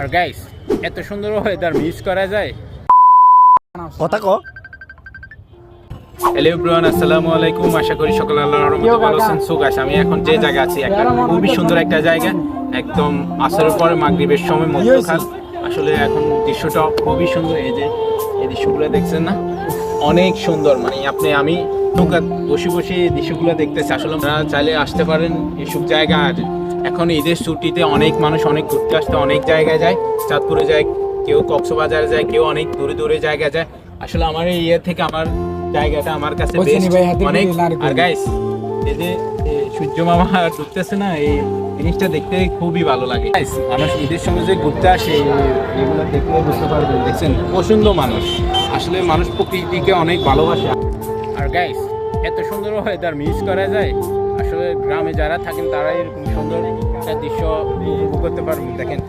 আর guys এত সুন্দর weather miss করা যায়? কথা ক। হ্যালো এভরিওয়ান আসসালামু আলাইকুম। আশা করি সকলে আল্লাহর রহমতে ভালো আছেন। সো গাইস আমি এখন যে জায়গা আছি একটা খুবই সুন্দর একটা জায়গা। একদম আসরের পরে মাগরিবের সময় মধ্যখাল আসলে এখন দৃশ্যটা খুবই সুন্দর। এই যে এই দৃশ্যগুলো দেখছেন না? অনেক সুন্দর। মানে আপনি আমি নৌকা বসে বসে দৃশ্যগুলো দেখতেছি। আসলে আপনারা চাইলে আসতে পারেন এসব জায়গা। আর এখন ঈদের ছুটিতে অনেক মানুষ অনেক ঘুরতে আসতে অনেক জায়গায় যায়। চাঁদপুরে যায় কেউ কক্সবাজার যায় কেউ অনেক দূরে দূরে জায়গায় যায়। আসলে আমার এই ইয়ে থেকে আমার জায়গাটা আমার কাছে অনেক। আর গাইস এই যে সূর্য মামা ঢুকতেছে না এই জিনিসটা দেখতে খুবই ভালো লাগে। মানুষ ঈদের সময় যে ঘুরতে আসে এগুলো দেখলে বুঝতে পারবেন। দেখছেন পছন্দ মানুষ। আসলে মানুষ প্রকৃতিকে অনেক ভালোবাসে। আর গাইস এত সুন্দর ওয়েদার মিস করা যায়। আসলে গ্রামে যারা থাকেন তারা এরকম সুন্দর দৃশ্য উপভোগ করতে পারবেন। দেখেন